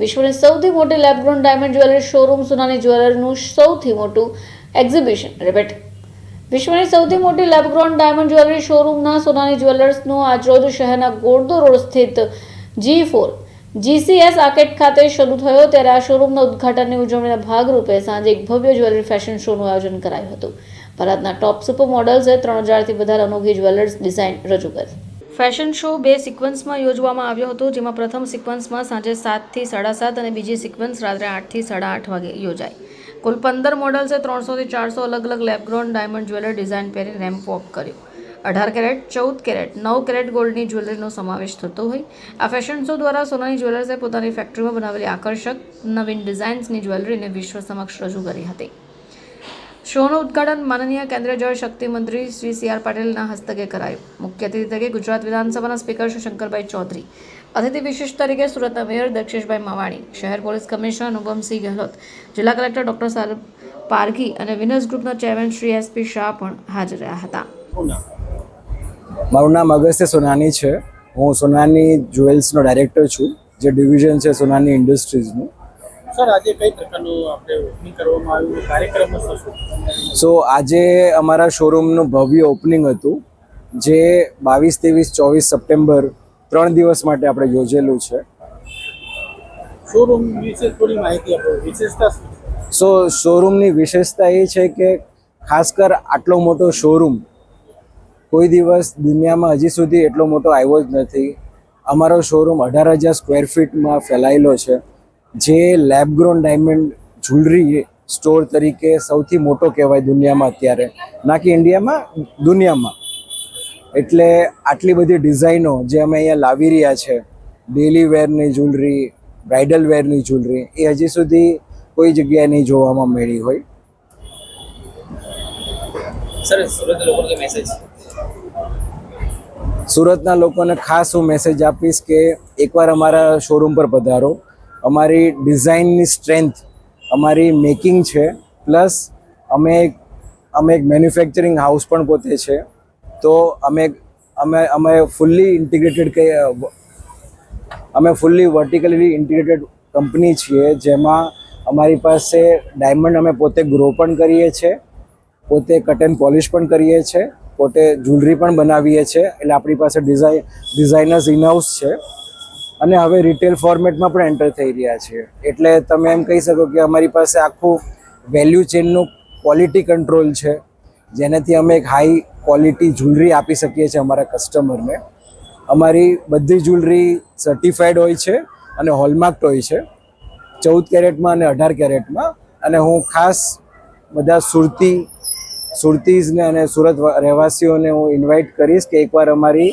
વિશ્વની સૌથી મોટી લેબગ્રોન ડાયમંડ જ્વેલરી શોરૂમ સોનાની જ્વેલરનું સૌથી મોટું એક્ઝિબિશન રિપીટ. વિશ્વની સૌથી મોટી લેબગ્રોન ડાયમંડ જ્વેલરી શોરૂમના સોનાની જ્વેલર્સનું આજરોજ શહેરના ગોરદો રોડ સ્થિત જી ફોર જીસીએસ આર્કેટ ખાતે શરૂ થયો ત્યારે આ શોરૂમના ઉદ્ઘાટનની ઉજવણીના ભાગરૂપે સાંજે એક ભવ્ય જ્વેલરી ફેશન શોનું આયોજન કરાયું હતું. ભારતના ટોપ સુપર મોડલ્સે ત્રણ હજારથી વધારે અનોખી જ્વેલર્સ ડિઝાઇન રજૂ કરી. ફેશન શો બે સિક્વન્સમાં યોજવામાં આવ્યો હતો, જેમાં પ્રથમ સિક્વન્સમાં સાંજે સાતથી સાડા સાત અને બીજી સિક્વન્સ રાત્રે આઠથી સાડા આઠ વાગે યોજાઈ. કુલ પંદર મોડલ્સે ત્રણસોથી ચારસો અલગ અલગ lab grown, diamond jeweller, design પહેરી રેમ્પ વોક કર્યો. અઢાર કેરેટ, ચૌદ કેરેટ, નવ કેરેટ ગોલ્ડની જ્વેલરીનો સમાવેશ થતો હોય. આ ફેશન શો દ્વારા સોનાની જ્વેલર્સે પોતાની ફેક્ટરીમાં બનાવેલી આકર્ષક નવીન ડિઝાઇન્સની જ્વેલરીને વિશ્વ સમક્ષ રજૂ કરી હતી. શોનું ઉદઘાટન માનનીય કેન્દ્રીય જળ શક્તિ મંત્રી શ્રી સી આર પાટીલના હસ્તકે કરાયું. મુખ્ય અતિથિ તરીકે ગુજરાત વિધાનસભાના સ્પીકર શ્રી શંકરભાઈ ચૌધરી. અતિથિ વિશેષ તરીકે સુરતના મેયર દક્ષેશભાઈ માવાણી, શહેર પોલીસ કમિશનર અનુપમસિંહ ગેહલોત, જિલ્લા કલેક્ટર ડોક્ટર સાહેબ પારઘી અને વિનસ ગ્રુપના ચેરમેન શ્રી એસપી શાહ પણ હાજર રહ્યા હતા. મારું નામ અગસ્ત્ય સોનાની છે. હું સોનાની જ્વેલ્સનો ડાયરેક્ટર છું. જે ડિવિઝન છે સોનાની ઇન્ડસ્ટ્રીઝનું. સર આજે કઈ પ્રકારનું આપણે ઓપનિંગ કરવામાં આવ્યું કાર્યક્રમ શું શું? સો આજે અમારા શોરૂમનું ભવ્ય ઓપનિંગ હતું જે બાવીસ ત્રેવીસ ચોવીસ સપ્ટેમ્બર ત્રણ દિવસ માટે આપણે યોજેલું છે. શોરૂમ વિશે થોડી માહિતી આપો. વિશેષતા શું? સો શોરૂમની વિશેષતા એ છે કે ખાસ કર આટલો મોટો શોરૂમ કોઈ દિવસ દુનિયામાં હજી સુધી એટલો મોટો આવ્યો જ નથી. અમારો શોરૂમ અઢાર હજાર સ્ક્વેર ફીટમાં ફેલાયેલો છે. જે લેબગ્રોન ડાયમંડ જ્વેલરી સ્ટોર તરીકે સૌથી મોટો કહેવાય દુનિયામાં અત્યારે. ના કે ઇન્ડિયામાં દુનિયામાં. એટલે આટલી બધી ડિઝાઇનો જે અમે અહીંયા લાવી રહ્યા છે ડેલી વેરની જ્વેલરી બ્રાઇડલ વેરની જ્વેલરી એ હજી સુધી કોઈ જગ્યાએ નહીં જોવામાં મળી હોય. સુરતના લોકોને ખાસ હું મેસેજ આપીશ કે એકવાર અમારા શોરૂમ પર પધારો. અમારી ડિઝાઇનની સ્ટ્રેન્થ અમારી મેકિંગ છે, પ્લસ અમે એક અમે એક મેન્યુફેક્ચરિંગ હાઉસ પણ પોતે છે. તો અમે અમે અમે ફૂલ્લી ઇન્ટિગ્રેટેડ અમે ફૂલ્લી વર્ટિકલી ઇન્ટિગ્રેટેડ કંપની છીએ, જેમાં અમારી પાસે ડાયમંડ અમે પોતે ગ્રો પણ કરીએ છીએ, પોતે કટ એન્ડ પોલિશ પણ કરીએ છીએ, પોતે જ્વેલરી પણ બનાવીએ છીએ, એટલે આપણી પાસે ડિઝાઇન ડિઝાઇનર્સ ઇનહાઉસ છે. અને હવે રિટેલ ફોર્મેટમાં પણ એન્ટર થઈ રહ્યા છે. એટલે તમે એમ કહી શકો કે અમારી પાસે આખું વેલ્યુ ચેનનું ક્વોલિટી કંટ્રોલ છે, જેનાથી અમે એક હાઈ ક્વોલિટી જ્વેલરી આપી શકીએ છીએ અમારા કસ્ટમરને અમારી બધી જ્વેલરી સર્ટિફાઈડ હોય છે અને હોલમાર્ક હોય છે. ચૌદ કેરેટમાં અને અઢાર કેરેટમાં. અને હું ખાસ બધા સુરતી, સુરતીઝને અને સુરત રહેવાસીઓને હું ઇન્વાઇટ કરીશ કે એકવાર અમારી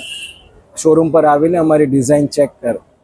શોરૂમ પર આવીને અમારી ડિઝાઇન ચેક કર.